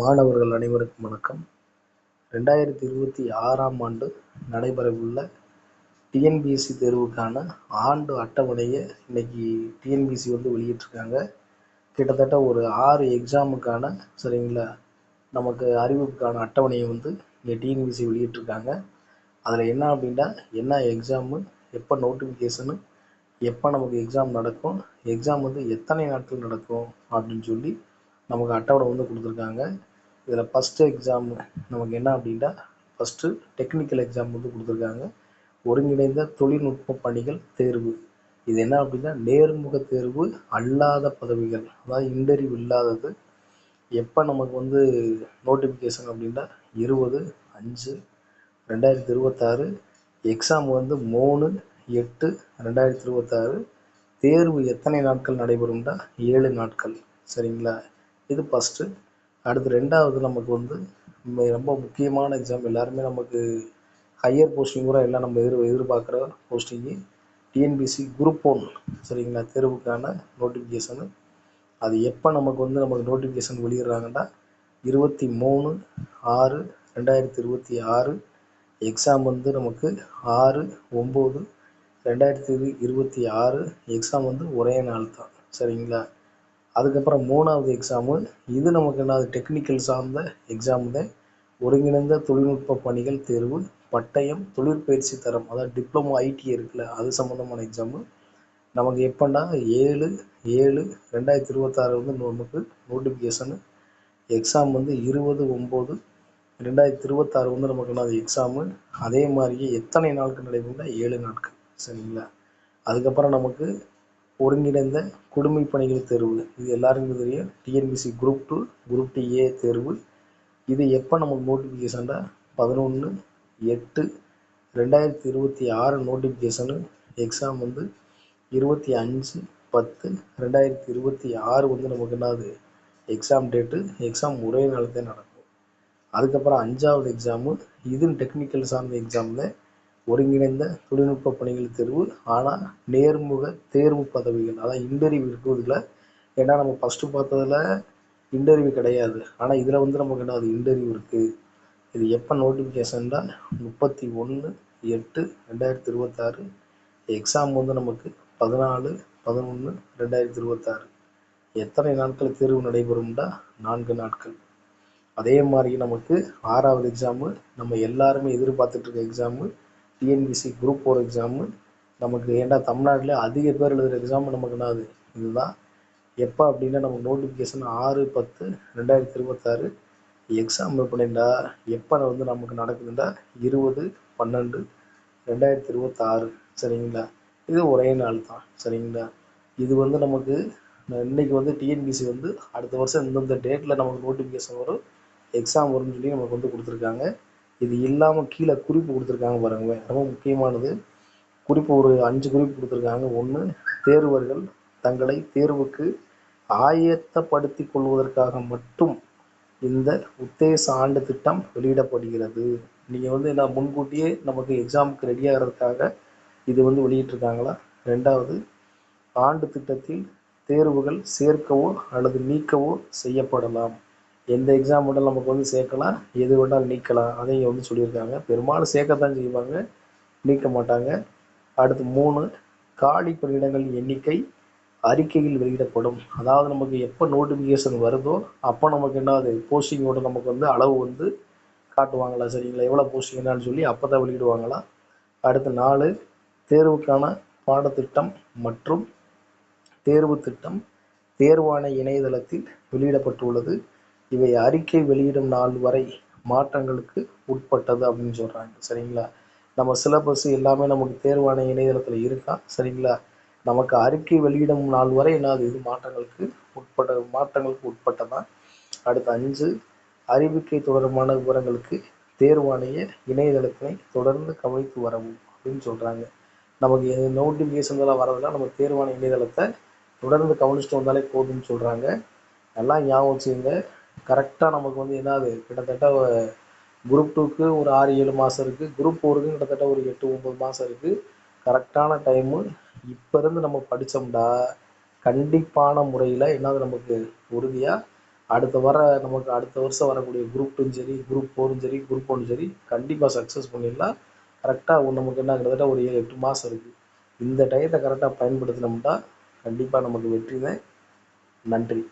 மாணவர்கள் அனைவருக்கும் வணக்கம். ரெண்டாயிரத்தி இருபத்தி ஆறாம் ஆண்டு நடைபெறவுள்ள டிஎன்பிஎஸ்சி தேர்வுக்கான ஆண்டு அட்டவணையை இன்னைக்கு டிஎன்பிஎஸ்சி வந்து வெளியிட்டிருக்காங்க. கிட்டத்தட்ட ஒரு ஆறு எக்ஸாமுக்கான சரிங்களா நமக்கு அறிவிப்புக்கான அட்டவணையை வந்து இங்கே டிஎன்பிஎஸ்சி வெளியிட்டிருக்காங்க. அதில் என்ன அப்படின்னா என்ன எக்ஸாமு எப்போ நோட்டிஃபிகேஷனு எப்போ நமக்கு எக்ஸாம் நடக்கும் எக்ஸாம் வந்து எத்தனை நாட்கள் நடக்கும் அப்படின்னு சொல்லி நமக்கு அட்டவணை வந்து கொடுத்துருக்காங்க. இதில் ஃபஸ்ட்டு எக்ஸாம் நமக்கு என்ன அப்படின்னா ஃபஸ்ட்டு டெக்னிக்கல் எக்ஸாம் வந்து கொடுத்துருக்காங்க. ஒருங்கிணைந்த தொழில்நுட்ப பணிகள் தேர்வு. இது என்ன அப்படின்னா நேர்முக தேர்வு அல்லாத பதவிகள் அதாவது இன்டர்வியூ இல்லாதது. எப்போ நமக்கு வந்து நோட்டிஃபிகேஷன் அப்படின்னா இருபது அஞ்சு ரெண்டாயிரத்தி இருபத்தாறு எக்ஸாம் வந்து மூணு எட்டு ரெண்டாயிரத்தி இருபத்தாறு. தேர்வு எத்தனை நாட்கள் நடைபெறும்னா ஏழு நாட்கள். சரிங்களா? இது ஃபஸ்ட்டு அடுத்து ரெண்டாவது நமக்கு வந்து ரொம்ப முக்கியமான எக்ஸாம் எல்லாருமே நமக்கு ஹையர் போஸ்டிங் கூட எல்லாம் நம்ம எதிர் எதிர்பார்க்குற போஸ்டிங்கு டிஎன்பிசி குரூப் ஒன் சரிங்களா? தேர்வுக்கான நோட்டிஃபிகேஷனு அது எப்போ நமக்கு வந்து நமக்கு நோட்டிஃபிகேஷன் வெளியிடுறாங்கன்னா இருபத்தி மூணு ஆறு ரெண்டாயிரத்தி இருபத்தி ஆறு. எக்ஸாம் வந்து நமக்கு ஆறு ஒம்பது ரெண்டாயிரத்தி இருபத்தி ஆறு. எக்ஸாம் வந்து ஒரே நாள் தான் சரிங்களா? அதுக்கப்புறம் மூணாவது எக்ஸாமு இது நமக்கு என்னது? டெக்னிக்கல் சார்ந்த எக்ஸாம் தான் ஒருங்கிணைந்த தொழில்நுட்ப பணிகள் தேர்வு பட்டயம் தொழிற்பயிற்சி தரம் அதாவது டிப்ளமோ ஐடி இருக்குல்ல அது சம்மந்தமான எக்ஸாமு நமக்கு எப்போன்னா ஏழு ஏழு ரெண்டாயிரத்தி இருபத்தாறு வந்து நமக்கு நோட்டிஃபிகேஷனு எக்ஸாம் வந்து இருபது ஒம்பது ரெண்டாயிரத்தி இருபத்தாறு வந்து நமக்கு என்னது? எக்ஸாமு அதே மாதிரியே எத்தனை நாட்கள் நடைபெறும்னா ஏழு நாட்கள். சரிங்களா? அதுக்கப்புறம் நமக்கு ஒருங்கிணைந்த குடிமை பணிகள் தேர்வு. இது எல்லாருக்கும் தெரியும் TNPSC group two group D A தேர்வு. இது எப்போ நமக்கு நோட்டிஃபிகேஷன்டா பதினொன்று எட்டு ரெண்டாயிரத்தி இருபத்தி ஆறு நோட்டிஃபிகேஷனு எக்ஸாம் வந்து இருபத்தி அஞ்சு பத்து ரெண்டாயிரத்தி இருபத்தி ஆறு வந்து நமக்கு என்னது? எக்ஸாம் டேட்டு எக்ஸாம் ஒரே நாள் தான் நடக்கும். அதுக்கப்புறம் அஞ்சாவது எக்ஸாமு இதுவும் டெக்னிக்கல் சார்ந்த எக்ஸாமில் ஒருங்கிணைந்த தொழில்நுட்ப பணிகள் தேர்வு. ஆனால் நேர்முக தேர்வு பதவிகள் அதான் இன்டர்வியூ இருக்கிறதுல ஏன்னா நம்ம ஃபஸ்ட்டு பார்த்ததுல இன்டர்வியூ கிடையாது. ஆனால் இதில் வந்து நமக்கு என்ன அது இன்டர்வியூ இருக்குது இது எப்போ நோட்டிஃபிகேஷன்னா முப்பத்தி ஒன்று எட்டு ரெண்டாயிரத்தி இருபத்தாறு. எக்ஸாம் வந்து நமக்கு பதினாலு பதினொன்று ரெண்டாயிரத்தி இருபத்தாறு. எத்தனை நாட்கள் தேர்வு நடைபெறும்னா நான்கு நாட்கள். அதே மாதிரி நமக்கு ஆறாவது எக்ஸாமு நம்ம எல்லாருமே எதிர்பார்த்துட்டு இருக்க exam TNPSC group four exam நமக்கு ஏன்டா தமிழ்நாட்டில் அதிக பேர் எழுதுகிற எக்ஸாம் நமக்கு என்னது இதுதான். எப்போ அப்படின்னா நமக்கு நோட்டிஃபிகேஷன் ஆறு பத்து ரெண்டாயிரத்தி இருபத்தாறு எக்ஸாம் எப்படின்டா எப்போ வந்து நமக்கு நடக்குதுண்டா இருபது பன்னெண்டு ரெண்டாயிரத்தி இருபத்தாறு. சரிங்களா? இது ஒரே நாள் தான். சரிங்களா? இது வந்து நமக்கு இன்னைக்கு வந்து டிஎன்பிசி வந்து அடுத்த வருஷம் இந்தந்த டேட்டில் நமக்கு நோட்டிஃபிகேஷன் வரும் எக்ஸாம் வரும்னு சொல்லி நமக்கு வந்து கொடுத்துருக்காங்க. இது இல்லாமல் கீழே குறிப்பு கொடுத்துருக்காங்க பாருங்க. ரொம்ப முக்கியமானது. குறிப்பு ஒரு அஞ்சு குறிப்பு கொடுத்துருக்காங்க. ஒன்று தேர்வர்கள் தங்களை தேர்வுக்கு ஆயத்தப்படுத்திக் கொள்வதற்காக மட்டும் இந்த உத்தேச ஆண்டு திட்டம் வெளியிடப்படுகிறது. நீங்கள் வந்து என்ன முன்கூட்டியே நமக்கு எக்ஸாமுக்கு ரெடி ஆகிறதுக்காக இது வந்து வெளியிட்டிருக்காங்களா? ரெண்டாவது ஆண்டு திட்டத்தில் தேர்வுகள் சேர்க்கவோ அல்லது நீக்கவோ செய்யப்படலாம். எந்த எக்ஸாம் மட்டும் நமக்கு வந்து சேர்க்கலாம் எது வேணாலும் நீக்கலாம். அதையும் வந்து சொல்லியிருக்காங்க. பெரும்பாலும் சேர்க்கத்தான் செய்வாங்க. நீக்க மாட்டாங்க. அடுத்து மூணு காலி பணியிடங்களின் எண்ணிக்கை அறிக்கையில் வெளியிடப்படும். அதாவது நமக்கு எப்போ நோட்டிஃபிகேஷன் வருதோ அப்போ நமக்கு என்ன அது போஸ்டிங்கோட நமக்கு வந்து அளவு வந்து காட்டுவாங்களா? சரிங்களா? எவ்வளோ போஸ்டிங் என்னன்னு சொல்லி அப்போ தான் வெளியிடுவாங்களா? அடுத்து நாலு தேர்வுக்கான பாடத்திட்டம் மற்றும் தேர்வு திட்டம் தேர்வான இணையதளத்தில் வெளியிடப்பட்டுள்ளது. இவை அறிக்கை வெளியிடும் நாள் வரை மாற்றங்களுக்கு உட்பட்டது அப்படின்னு சொல்கிறாங்க சரிங்களா? நம்ம சிலபஸ் எல்லாமே நமக்கு தேர்வான இணையதளத்தில் இருக்கா? சரிங்களா? நமக்கு அறிக்கை வெளியிடும் நாள் வரை என்னது? இது மாற்றங்களுக்கு உட்பட்ட மாற்றங்களுக்கு உட்பட்டதான் அடுத்து அஞ்சு அறிவிக்கை தொடர்பான விவரங்களுக்கு தேர்வாணைய இணையதளத்தினை தொடர்ந்து கவனித்து வரவும் அப்படின்னு சொல்கிறாங்க நமக்கு நோட்டிஃபிகேஷன் எல்லாம் வரதெல்லாம் நம்ம தேர்வான இணையதளத்தை தொடர்ந்து கவனிச்சுட்டு வந்தாலே போதும்னு சொல்கிறாங்க எல்லாம் ஞாபகம் வச்சுங்க கரெக்டாக நமக்கு வந்து என்னது? கிட்டத்தட்ட குரூப் டூக்கு ஒரு ஆறு ஏழு மாதம் இருக்குது குரூப் ஃபோருக்கு கிட்டத்தட்ட ஒரு எட்டு ஒம்பது மாதம் இருக்குது கரெக்டான டைமு இப்போ இருந்து நம்ம படித்தோம்டா கண்டிப்பான முறையில் என்னது நமக்கு உறுதியாக அடுத்த வர நமக்கு அடுத்த வருஷம் வரக்கூடிய குரூப் டூவும் சரி குரூப் ஃபோரும் சரி குரூப் ஒன்றும் சரி கண்டிப்பாக சக்ஸஸ் பண்ணிடலாம். கரெக்டாக நமக்கு என்ன கிட்டத்தட்ட ஒரு ஏழு எட்டு மாதம் இருக்குது இந்த டயத்தை கரெக்டாக பயன்படுத்தினோம்னா கண்டிப்பாக நமக்கு வெற்றி தான். நன்றி.